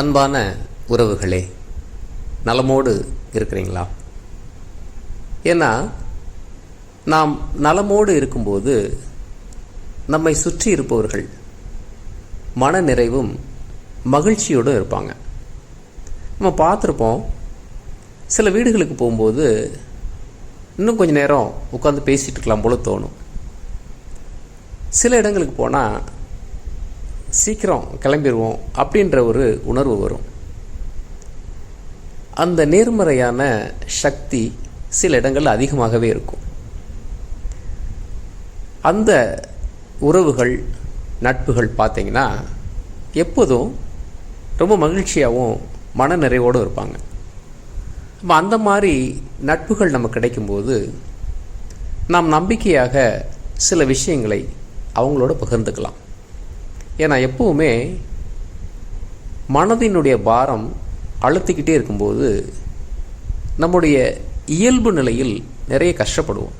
அன்பான உறவுகளே நலமோடு இருக்கிறீங்களா? ஏன்னா நாம் நலமோடு இருக்கும்போது நம்மை சுற்றி இருப்பவர்கள் மன நிறைவும் மகிழ்ச்சியோடு இருப்பாங்க. நம்ம பார்த்துருப்போம் சில வீடுகளுக்கு போகும்போது இன்னும் கொஞ்சம் நேரம் உட்காந்து பேசிகிட்டு இருக்கலாம் போல தோணும். சில இடங்களுக்கு போனால் சீக்கிரம் கிளம்பிடுவோம் அப்படின்ற ஒரு உணர்வு வரும். அந்த நேர்மறையான சக்தி சில இடங்களில் அதிகமாகவே இருக்கும். அந்த உறவுகள் நட்புகள் பார்த்தீங்கன்னா எப்போதும் ரொம்ப மகிழ்ச்சியாகவும் மன நிறைவோடு இருப்பாங்க. அப்போ அந்த மாதிரி நட்புகள் நமக்கு கிடைக்கும்போது நாம் நம்பிக்கையாக சில விஷயங்களை அவங்களோட பகிர்ந்துக்கலாம். ஏன்னா எப்பவுமே மனதினுடைய பாரம் அழுத்திக்கிட்டே இருக்கும்போது நம்முடைய இயல்பு நிலையில் நிறைய கஷ்டப்படுவோம்.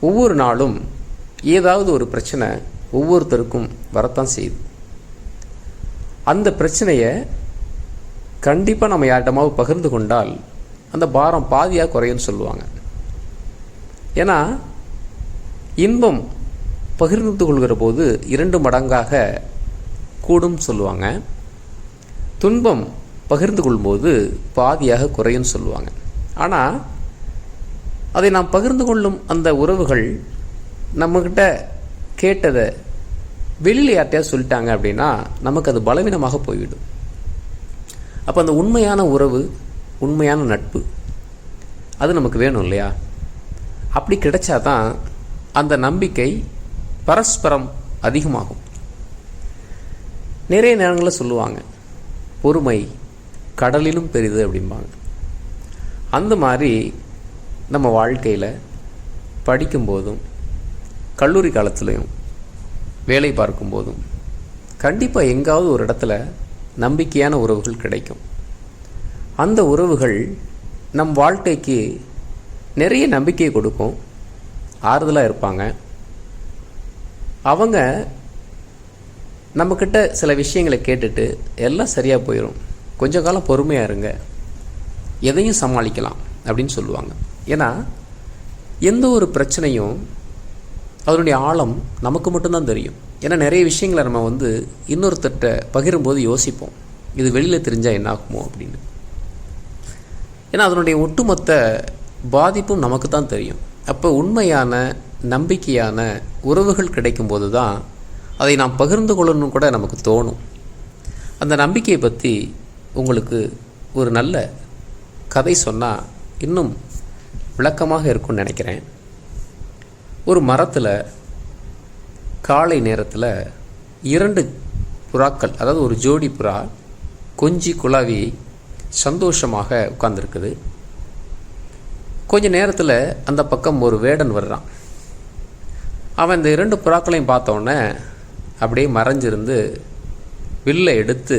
ஒவ்வொரு நாளும் ஏதாவது ஒரு பிரச்சனை ஒவ்வொருத்தருக்கும் வரத்தான் செய்யுது. அந்த பிரச்சனையை கண்டிப்பாக நம்ம யார்கிட்டமாவது பகிர்ந்து கொண்டால் அந்த பாரம் பாதியாக குறையும்னு சொல்லுவாங்க. ஏன்னா இன்பம் பகிர்ந்து கொள்கிற போது இரண்டு மடங்காக கூடும் சொல்லுவாங்க. துன்பம் பகிர்ந்து கொள்ளும்போது பாதியாக குறையும் சொல்லுவாங்க. ஆனால் அதை நாம் பகிர்ந்து கொள்ளும் அந்த உறவுகள் நம்மக்கிட்ட கேட்டதை வெளியில் யார்ட்டையாவது சொல்லிட்டாங்க அப்படின்னா நமக்கு அது பலவீனமாக போய்விடும். அப்போ அந்த உண்மையான உறவு உண்மையான நட்பு அது நமக்கு வேணும் இல்லையா? அப்படி கிடைச்சாதான் அந்த நம்பிக்கை பரஸ்பரம் அதிகமாகும். நிறைய நேரங்களில் சொல்லுவாங்க பொறுமை கடலிலும் பெரிது அப்படிம்பாங்க. அந்த மாதிரி நம்ம வாழ்க்கையில் படிக்கும்போதும் கல்லூரி காலத்துலேயும் வேலை பார்க்கும்போதும் கண்டிப்பாக எங்காவது ஒரு இடத்துல நம்பிக்கையான உறவுகள் கிடைக்கும். அந்த உறவுகள் நம் வாழ்க்கைக்கு நிறைய நம்பிக்கையை கொடுக்கும். ஆறுதலாக இருப்பாங்க. அவங்க நம்மக்கிட்ட சில விஷயங்களை கேட்டுட்டு எல்லாம் சரியாக போயிடும் கொஞ்ச காலம் பொறுமையாக இருங்க. எதையும் சமாளிக்கலாம் அப்படின்னு சொல்லுவாங்க. ஏன்னா எந்த ஒரு பிரச்சனையும் அதனுடைய ஆழம் நமக்கு மட்டும்தான் தெரியும். ஏன்னா நிறைய விஷயங்களை நம்ம வந்து இன்னொருத்தட்ட பகிரும்போது யோசிப்போம். இது வெளியில் தெரிஞ்சால் என்ன ஆகுமோ அப்படின்னு. ஏன்னா அதனுடைய ஒட்டுமொத்த பாதிப்பும் நமக்கு தான் தெரியும். அப்போ உண்மையான நம்பிக்கையான உறவுகள் கிடைக்கும்போது தான் அதை நாம் பகிர்ந்து கொள்ளணும் கூட நமக்கு தோணும். அந்த நம்பிக்கையை பற்றி உங்களுக்கு ஒரு நல்ல கதை சொன்னால் இன்னும் விளக்கமாக இருக்கும்னு நினைக்கிறேன். ஒரு மரத்தில் காலை நேரத்தில் இரண்டு புறாக்கள் அதாவது ஒரு ஜோடி புறா கொஞ்சி குழாவி சந்தோஷமாக உட்கார்ந்துருக்குது. கொஞ்ச நேரத்தில் அந்த பக்கம் ஒரு வேடன் வர்றான். அவன் இந்த இரண்டு புறாக்களையும் பார்த்தோன்னே அப்படியே மறைஞ்சிருந்து வில்லை எடுத்து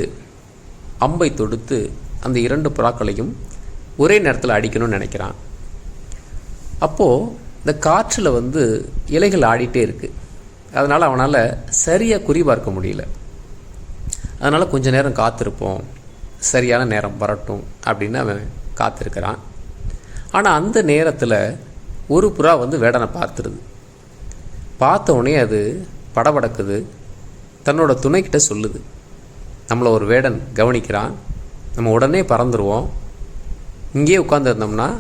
அம்பை தொடுத்து அந்த இரண்டு புறாக்களையும் ஒரே நேரத்தில் அடிக்கணும்னு நினைக்கிறான். அப்போது இந்த காற்றில் வந்து இலைகள் ஆடிட்டே இருக்குது அதனால் அவனால் சரியாக குறி பார்க்க முடியல. அதனால் கொஞ்சம் நேரம் காத்திருப்போம். சரியான நேரம் வரட்டும் அப்படின்னு அவன் காத்திருக்கிறான். ஆனால் அந்த நேரத்தில் ஒரு புறா வந்து வேடனை பார்த்துருது. பார்த்த உடனே அது படபடக்குது. தன்னோட துணைக்கிட்ட சொல்லுது. நம்மளை ஒரு வேடன் கவனிக்கிறான். நம்ம உடனே பறந்துடுவோம் இங்கேயே உட்காந்துருந்தோம்னா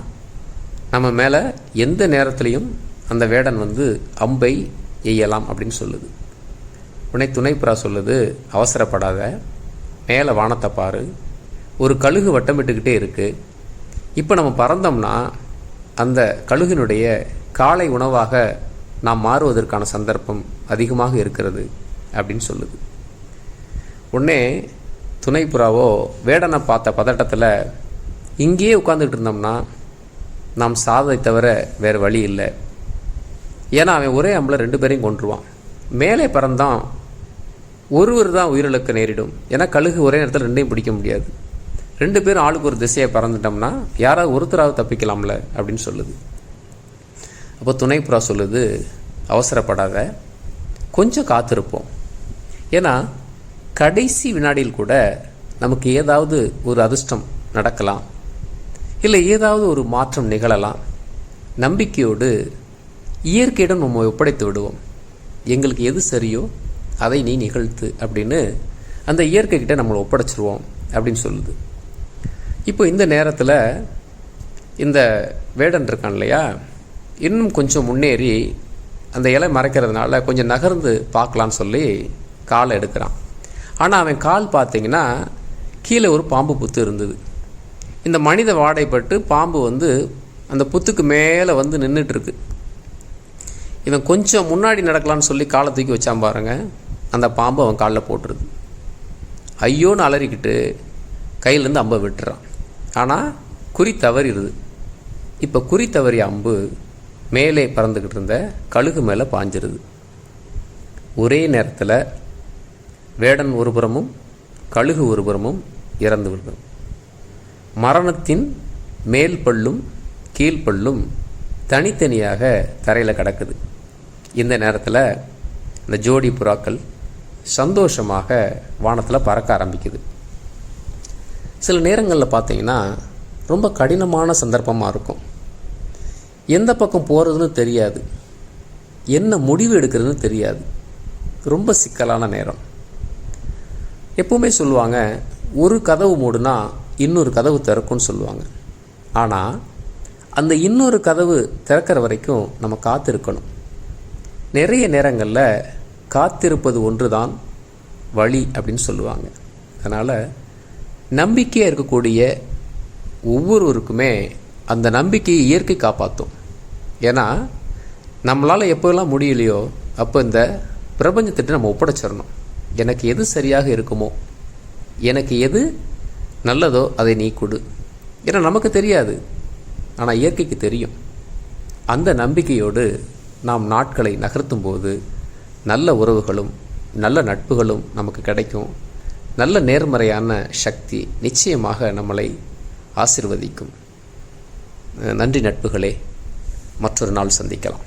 நம்ம மேலே எந்த நேரத்துலையும் அந்த வேடன் வந்து அம்பை எய்யலாம் அப்படின்னு சொல்லுது. உடனே துணைப்புறா சொல்லுது அவசரப்படாத. மேலே வானத்தை பாரு. ஒரு கழுகு வட்டமிட்டுக்கிட்டே இருக்குது இப்போ நம்ம பறந்தோம்னா அந்த கழுகினுடைய காலை உணவாக நாம் மாறுவதற்கான சந்தர்ப்பம் அதிகமாக இருக்கிறது அப்படின்னு சொல்லுது. உடனே துணை புறாவோ வேடனை பார்த்த பதட்டத்தில் இங்கேயே உட்காந்துக்கிட்டு இருந்தோம்னா நாம் சாதத்தை தவிர வேறு வழி இல்லை. ஏன்னா அவன் ஒரே அம்பளை ரெண்டு பேரையும் கொண்டுருவான் மேலே பறந்தான் ஒருவர் தான் உயிரிழக்க நேரிடும். ஏன்னா கழுகு ஒரே நேரத்தில் ரெண்டையும் பிடிக்க முடியாது. ரெண்டு பேரும் ஆளுக்கு ஒரு திசையை பறந்துட்டோம்னா யாராவது ஒருத்தராவது தப்பிக்கலாம்ல அப்படின்னு சொல்லுது. அப்போ துணை புறா சொல்லுது அவசரப்படாத கொஞ்சம் காத்திருப்போம். ஏன்னா கடைசி வினாடியில் கூட நமக்கு ஏதாவது ஒரு அதிர்ஷ்டம் நடக்கலாம். இல்லை ஏதாவது ஒரு மாற்றம் நிகழலாம். நம்பிக்கையோடு இயற்கையிடம் நம்ம ஒப்படைத்து விடுவோம். எங்களுக்கு எது சரியோ அதை நீ நிகழ்த்து அப்படின்னு அந்த இயற்கைக்கிட்ட நம்மளை ஒப்படைச்சிருவோம் அப்படின்னு சொல்லுது. இப்போ இந்த நேரத்தில் இந்த வேடன் இருக்கான் இல்லையா? இன்னும் கொஞ்சம் முன்னேறி அந்த இலை மறைக்கிறதுனால கொஞ்சம் நகர்ந்து பார்க்கலான்னு சொல்லி காலை எடுக்கிறான். ஆனால் அவன் கால் பார்த்தீங்கன்னா கீழே ஒரு பாம்பு புத்து இருந்தது. இந்த மனித வாடைப்பட்டு பாம்பு வந்து அந்த புத்துக்கு மேலே வந்து நின்றுட்டுருக்கு இவன் கொஞ்சம் முன்னாடி நடக்கலான்னு சொல்லி காலை தூக்கி வச்சான் பாருங்க. அந்த பாம்பு அவன் காலில் போட்டுருது. ஐயோன்னு அலறிக்கிட்டு கையிலேருந்து அம்பை விட்டுறான். ஆனால் குறி தவறிடுது இப்போ குறி தவறிய அம்பு மேலே பறந்துக்கிட்டு இருந்த கழுகு மேலே பாஞ்சிருது. ஒரே நேரத்தில் வேடன் ஒரு புறமும் கழுகு ஒரு புறமும் இறந்து விடுது மரணத்தின் மேல் பல்லும் கீழ்ப்பல்லும் தனித்தனியாக தரையில் கிடக்குது. இந்த நேரத்தில் இந்த ஜோடி புறாக்கள் சந்தோஷமாக வானத்தில் பறக்க ஆரம்பிக்குது. சில நேரங்களில் பார்த்தீங்கன்னா ரொம்ப கடினமான சந்தர்ப்பமாக இருக்கும். எந்த பக்கம் போகிறதுன்னு தெரியாது. என்ன முடிவு எடுக்கிறதுன்னு தெரியாது. ரொம்ப சிக்கலான நேரம். எப்பவுமே சொல்லுவாங்க ஒரு கதவு மூடுனா இன்னொரு கதவு திறக்கும்னு சொல்லுவாங்க. ஆனால் அந்த இன்னொரு கதவு திறக்கிற வரைக்கும் நம்ம காத்திருக்கணும். நிறைய நேரங்களில் காத்திருப்பது ஒன்று தான் வழி அப்படின்னு சொல்லுவாங்க. அதனால் நம்பிக்கையாக இருக்கக்கூடிய ஒவ்வொருவருக்குமே அந்த நம்பிக்கையை இயற்கை காப்பாற்றும் ஏன்னா நம்மளால் எப்போல்லாம் முடியலையோ அப்போ இந்த பிரபஞ்சத்திட்ட நம்ம ஒப்படைச்சிடணும். எனக்கு எது சரியாக இருக்குமோ எனக்கு எது நல்லதோ அதை நீ கொடு. ஏன்னா நமக்கு தெரியாது. ஆனால் இயற்கைக்கு தெரியும். அந்த நம்பிக்கையோடு நாம் நாட்களை நகர்த்தும் போது நல்ல உறவுகளும் நல்ல நட்புகளும் நமக்கு கிடைக்கும். நல்ல நேர்மறையான சக்தி நிச்சயமாக நம்மளை ஆசிர்வதிக்கும். நன்றி நட்புகளே. மற்றொரு நாள் சந்திக்கலாம்.